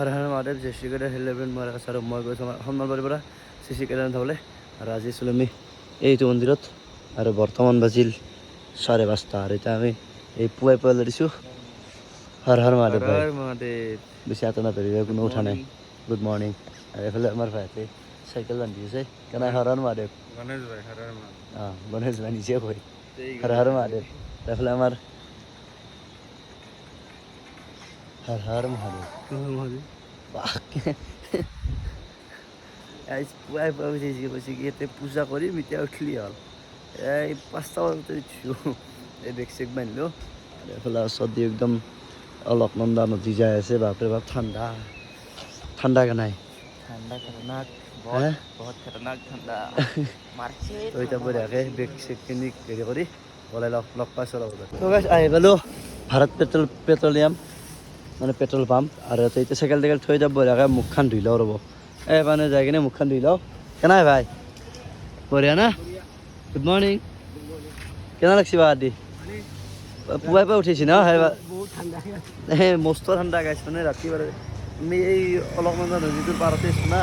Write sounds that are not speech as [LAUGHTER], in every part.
হৰ হৰ মহাদেৱ জয় শ্ৰীগড়ে হেলেব্ৰেন মই আমাৰ সন্মানবাৰীৰ পৰা শ্ৰী শ্ৰী কেদাৰনাথ হ'বলৈ আৰু আজি আছিলোঁ আমি এইটো মন্দিৰত আৰু বৰ্তমান বাজিল চাৰে পাঁচটা আৰু এতিয়া আমি এই পুৱাই পুৱাই লৰিছোঁ হৰ হৰ মহাদেৱ মহাদেৱ বেছি আঁতৰ নাতৰিব কোনো উঠা নাই গুড মৰ্ণিং আৰু এইফালে আমাৰ ভাইতে চাইকেল বান্ধি আছে কেনে হৰ হৰ মহাদেৱ গণেশ ভাই হৰৰ মান অঁ গণেশ ভাই নিজে কয় হৰ হৰ মহাদেৱ এইফালে আমাৰ হৰ মহাদেৱ বাহ, আজ পুৱাই উঠিছে কৈছে কি ইয়াতে পূজা কৰিম এতিয়া উঠলি হ'ল এই পাঁচটা বজাতে উঠিছোঁ। এই বেগ চেগ বান্ধিলোঁ আৰু এইফালে ওচৰত দি একদম অলকনন্দা নদী যাই আছে বাপৰে বাপ ঠাণ্ডা। ঠাণ্ডা কেনাই ঠাণ্ডা খতৰনাক বহুত ঠাণ্ডা। মাৰছে তো এতিয়া বঢ়িয়াকৈ বেগ চেগখিনি হেৰি কৰি ওলাই লগ লগ পাইছোঁ অলপ তো পালোঁ ভাৰত পেট্ৰল পেট্ৰলিয়াম। মানে পেট্ৰল পাম্প। ইয়াতে এতিয়া চাইকেল টাইকেল থৈ যাব বঢ়িয়াকৈ মুখখন ধুই লওঁ ৰ'ব। এই মানে যাই কিনে মুখখন ধুই লওঁ। কেনাই ভাই? বঢ়িয়া না? গুড মৰ্ণিং কেনে লাগছি বা দি পুৱাই পুৱাই উঠিছি ন? এই মস্ত ঠাণ্ডা গাইছ মানে ৰাতি আমি এই অলপমান নদীটোৰ পাৰতে আছোঁ না,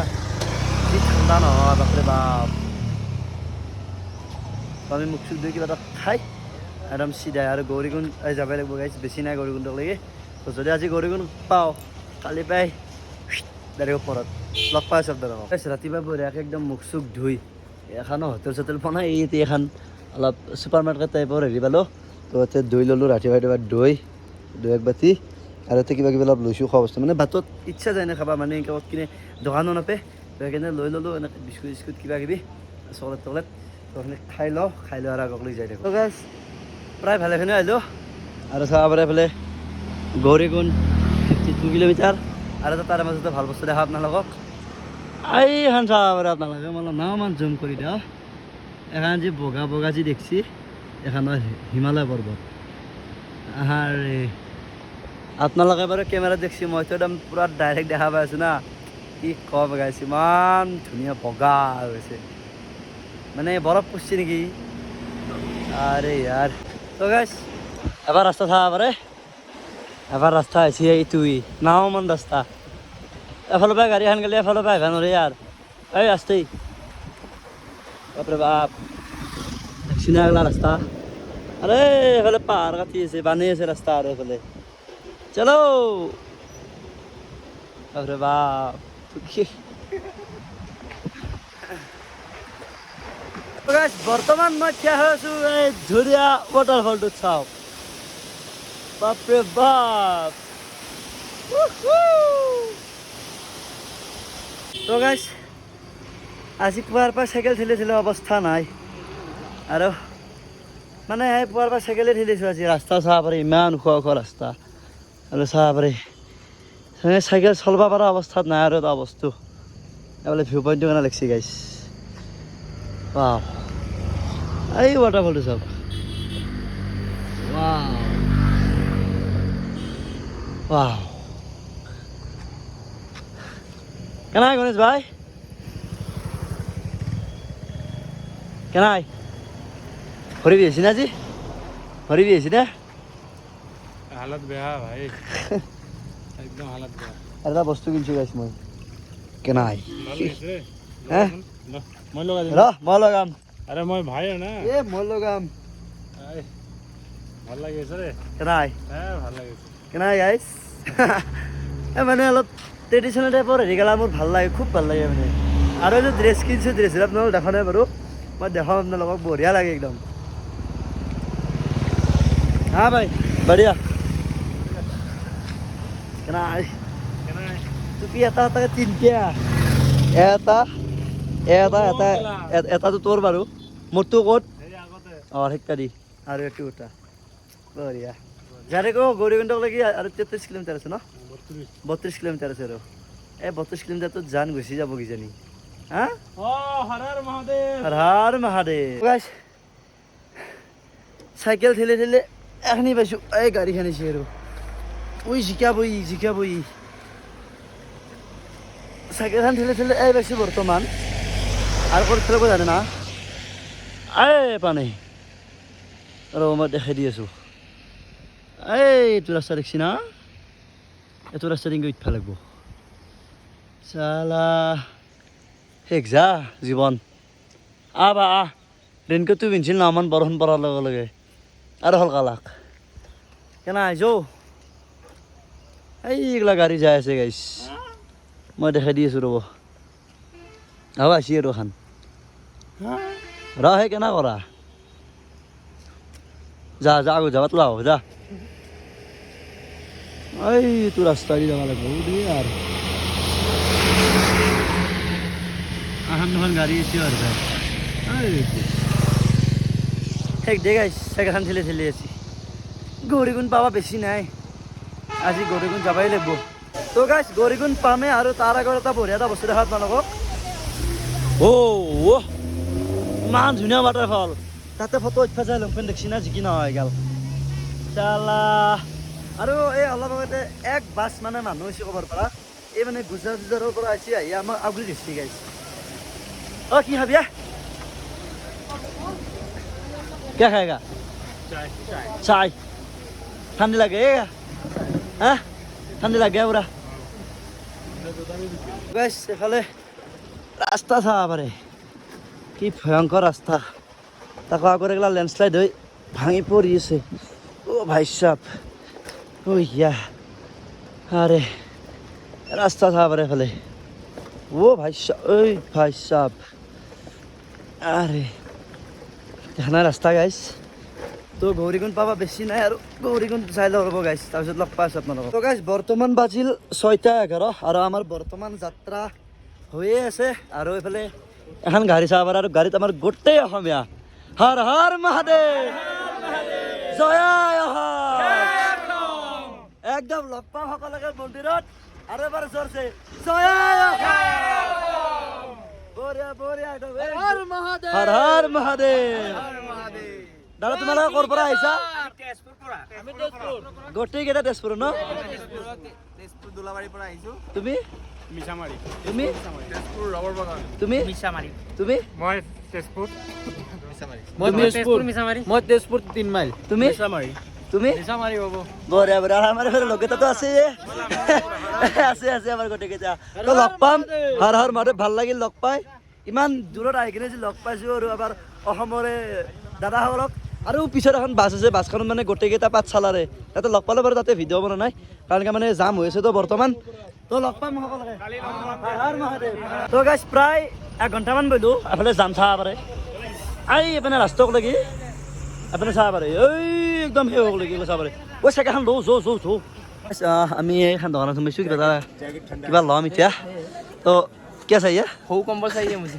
কি ঠাণ্ডা নহয়, বাপৰে বাপ। আমি মুখ চুখ ধুই কিবা এটা খাই একদম চিধাই আৰু গৌৰীকুণ্ড এই যাবই লাগিব গাইছ বেছি নাই গৌৰীকুণ্ডক তো যদি আজি গৌৰীকুণ্ড পাওঁ, কালি পাই ডাইৰেক্ট ওপৰত লগ পাই চব দাদা ৰাতিপুৱা বঢ়িয়াকৈ একদম মুখ চুখ ধুই, এখন হোটেল চোটেল বনাই, এই এখন অলপ ছুপাৰ মাৰ্কেট টাইপৰ হেৰি পালোঁ। তো ইয়াতে দৈ ল'লোঁ, ৰাতিপুৱা ৰাতিপুৱা দৈ দৈ এক বাতি, আৰু ইয়াতে কিবা কিবি অলপ লৈছোঁ খোৱা বস্তু। মানে বাটত ইচ্ছা যায় না খাবা? মানে ক'ত কিনে দোকানো নাপায় তো সেইকাৰণে লৈ ল'লোঁ, এনেকৈ বিস্কুট চিস্কুট কিবা কিবি, চকলেট টকলেট, তো খাই লওঁ, খাই লৈ আৰু আগক লৈ যাই থাকোঁ। প্ৰায় ভালেখিনি আহিলোঁ। আৰু চাব পাৰে এইফালে গৌৰীকুণ্ড ফিফটি টু কিলোমিটাৰ আৰু এটা তাৰে মাজতে ভালো বস্তু দেখা আপোনালোকক। এইখন চাব পাৰে আপোনালোকে মই অলপ নাওমান জুম কৰি দিওঁ। এখন যি বগা বগা যি দেখছি এখন হিমালয় পৰ্বত। আৰে আপোনালোকে বাৰু কেমেৰাত দেখছি মইতো একদম পূৰা ডাইৰেক্ট দেখা পাই আছোঁ না। কি কম গাইছে, ইমান ধুনীয়া বগা হৈ গৈছে মানে বৰফ পৰছি নেকি? আৰে, ইয়াৰ। তো গাইছ এবাৰ ৰাস্তা চাব পাৰে। এবাৰ ৰাস্তা হৈছে এইটোই নাওমান ৰাস্তা এফালৰ পৰা গাড়ীখন গ'লে, এফালৰ পৰা আহিব নোৱাৰে ইয়াৰ। এই ৰাস্তাই। বাপৰে বাপ। দেখছি না এগলা ৰাস্তা। আৰে, এইফালে পাহাৰ কাটি আছে বানি আছে ৰাস্তা আৰু এইফালে। চলো। বাপৰে বাপ। বৰ্তমান মই থিয় হৈ আছো এই ধুনীয়া ৱাটাৰফলটোত চাওক। বাপৰে বাপ। তো গাইছ আজি পুৱাৰ পৰা চাইকেল ঠেলিছিলোঁ অৱস্থা নাই। আৰু মানে এই পুৱাৰ পৰা চাইকেলে ঠেলিছোঁ আজি, ৰাস্তা চাব পাৰি, ইমান ওখ ওখ ৰাস্তা। আৰু চাব পাৰি। মানে চাইকেল চলাব পৰা অৱস্থাত নাই আৰু এটা বস্তু। এইফালে ভিউ পইণ্টটো কেনে লাগিছে গাইছ এই ৱাটাৰফলটো চাওক। গণেশ ভাই কেনাই হরিবি আছি না আজি হরিবি আছি না হালত বেয়া ভাই একদম হালত বেয়া এটা বস্তু কিনছো গাইছ মই কেনাই ভালো লাগিছে হে? ল, মই লগাই দিম ৰ মই লগাম আৰে মই ভাই না এ মই লগাম ভালো লাগি আছে ৰে কেনাই হে ভালো লাগিছে গাইছ [LAUGHS] এই মানে অলপ ট্ৰেডিশ্যনেল টাইপৰ হেৰি গেলা মোৰ ভালো লাগে খুব ভালো লাগে মানে। আৰু এইটো ড্ৰেছ কিনছোঁ ড্ৰেছবিলাক আপোনালোক দেখা নাই বাৰু। মই দেখাম আপোনালোকক বঢ়িয়া লাগে একদম। হা ভাই বঢ়িয়া। কেনাই টুপি এটা এটাকে তিনিটা এটা এটা এটা এ- এটাটো তোৰ বাৰু। মোৰটো ক'ত? অঁ সেইটা দি। আৰু এইটো এটা। বঢ়িয়া। কওঁ গৌৰীকুণ্ডক লাগি আৰু তেত্ৰিছ কিলোমিটাৰ আছে ন? বত্ৰিছ কিলোমিটাৰ আছে আৰু এই বত্ৰিছ কিলোমিটাৰটোত জান গুচি যাব কিজানি। হা? হৰ হৰ মহাদেৱ। চাইকেল ঠেলি ঠেলি এখনি পাইছোঁ এই গাড়ীখন আহিছে আৰু উই জিকাবই জিকাবই চাইকেলখন ঠেলি ঠেলি এই পাইছোঁ বৰ্তমান। আৰু ক'ত জানে না? এই পানী। আৰু মই দেখাই দি আছোঁ। এইটো ৰাস্তা দেখছি না? এইটো ৰাস্তা দিনকৈ উঠবা লাগব। চালা শেষ যা জীৱন আহ বা আহ ৰেইনকোটটো পিন্ধিছিল ন আমাৰ বৰষুণ পৰাৰ লগে লগে। আৰু হ'ল কালাক। কেনা আহিছ এইগিলা গাড়ী যাই আছে গাইছ মই দেখাই দি আছোঁ ৰ'ব। আহ আহিছে আৰু খান। ৰ সেই কেনা কৰা? যা যা আগত যাবাত লাও যা। এই তো রাস্তা দিয়ে যাওয়া লাগবে বুঝলি আর। আহান দোকান গাড়ি এসে আর এক দে গাইছ চাইকেলখন ঠেলি ঠেলি আছি গৌৰীগুণ পাবা বেছি নাই। আজি গৌৰীগুণ যাবাই লাগিব। তো গাইছ গৌৰীগুণ পামে আৰু তাৰ আগত এটা বঢ়িয়া এটা বস্তু দেখা আপোনালোকক অ' ইমান ধুনীয়া ৱাটাৰফল তাতে ফটো উঠিব যায় লংপেণ্ট দেখছি না জিকি নহয় গাল। চালা। আৰু এই অলপ আগতে এক বাছ মানে মানুহ হৈছে ক'বৰ পৰা এই মানে গুজৰাট গুজৰাটৰ পৰা আহিছে আহি আমাক আগুৰি দিছে গাইছ অ কি খাবি क्या खाएगा চাই চাই चाय ठंडी लगेगा হ্যাঁ ঠাণ্ডা লাগে পুৰা গাইছ এফালে ৰাস্তা চাব পাৰে কি ভয়ংকৰ ৰাস্তা তাকো আগৰ এগিলা লেণ্ডশ্লাইড হৈ ভাঙি পৰি আছে অ' ভাই চাপ ঐ ইয়া ৰাস্তা চাব পাৰে এফালে অ' ভাই ঐ ভাই আৰে দেখা নাই ৰাস্তা গাইছ তো গৌৰীকুণ্ড পাবা বেছি নাই আৰু গৌৰীকুণ্ড চাই লওঁ ৰ'ব গাইছ তাৰপিছত লগ পাই আছোঁ আপোনালোকক। তো গাইছ বৰ্তমান বাজিল ছয়টা এঘাৰ আৰু আমাৰ বৰ্তমান যাত্ৰা হৈয়ে আছে আৰু এইফালে এখন গাড়ী চাব পাৰে আৰু গাড়ীত আমাৰ গোটেই অসমীয়া। হৰ হৰ মহাদেৱ। জয় অসম একদম লগ পাম সকলোকে মন্দিৰত আৰু এবাৰ হৰ হৰ মহাদেৱ! দাদা তোমালোকে ক'ৰ পৰা আহিছা? গোটেইকেইটা তেজপুৰ ন? তেজপুৰ দোলাবাৰীৰ পৰা আহিছো। তুমি? মিছামাৰী। তুমি? তেজপুৰ ৰবৰ বাগান। তুমি? মিছামাৰী। তুমি? মই তেজপুৰ। মিছামাৰী মই তেজপুৰ মিছামাৰী। মই তেজপুৰ তিন মাইল। তুমি? মিছামাৰী। তুমি? বঢ়িয়া বঢ়িয়া। আৰু আমাৰ এইফালে লগকেইটাতো আছে আছে আছে আমাৰ গোটেইকেইটা তো লগ পাম। হৰ হৰ মহাদেৱ ভালো লাগিল লগ পাই। ইমান দূৰত আহি কিনে যে লগ পাইছোঁ আৰু এবাৰ অসমৰে দাদাসকলক। আৰু পিছত এখন বাছ আছে বাছখনত মানে গোটেইকেইটা পাঠশালাৰে। তাতে লগ পালে বাৰু তাতে ভিডিঅ' বনোৱা নাই। কাৰণ কি মানে জাম হৈ আছেতো বৰ্তমান। তো লগ পাম সকলোকে। তো গাইছ প্ৰায় এক ঘণ্টামান বহিলোঁ। এফালে যাম চাব পাৰে আই এপিনে ৰাস্তাক লাগি। আপুনি চাব পাৰে এই একদম সেই হ'ব লাগি চাব পাৰে ঐ চাইকেলখন লওঁ যৌ যৌ যৌ আমি এইখন দোকানত সোমাইছোঁ কিবা এটা কিবা ল'ম এতিয়া তো কিয় চাই সৌ কম্বল चाहिए मुझे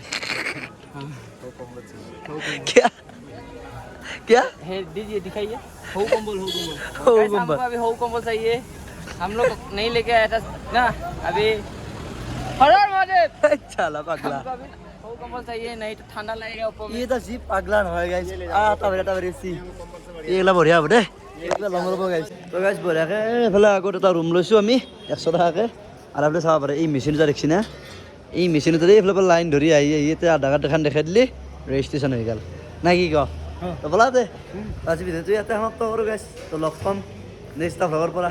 क्या क्या है दीजिए दिखाइए हौ कम्बल हौ कम्बल हौ Guys, कम्बल। हमको अभी हौ कम्बल चाहिए हम लोग नहीं लेके आया था ना अभी हर हर महादेव চালা পাগলা हमको अभी हौ कम्बल चाहिए नहीं तो ठंडा लगेगा ऊपर में ই এটা যি পাগলা নহয় গাইছ আহ তাবাৰি তাবাৰি চি এইগিলা বঢ়িয়া হ'ব দেই এইগিলা ল'ম ৰ'ব গাইছ তো গাইছ বঢ়িয়াকৈ এইফালে আগত এটা ৰুম লৈছোঁ আমি একশ টকাকৈ আৰু এইফালে চাব পাৰে এই মেচিন এটা দেখিছি না এই মেচিনটোতে এইফালৰ পৰা লাইন ধৰি আহি আহি এতিয়া আধাৰ কাৰ্ড এখন দেখাই দিলি ৰেজিষ্ট্ৰেশ্যন হৈ গ'ল নাই কি ক তো ব'লা দে আজি ভিডিঅ'টো ইয়াতে সমাপ্ত কৰোঁ গাইছ তো লগ পাম নেক্সট এটা ভ্লগৰ পৰা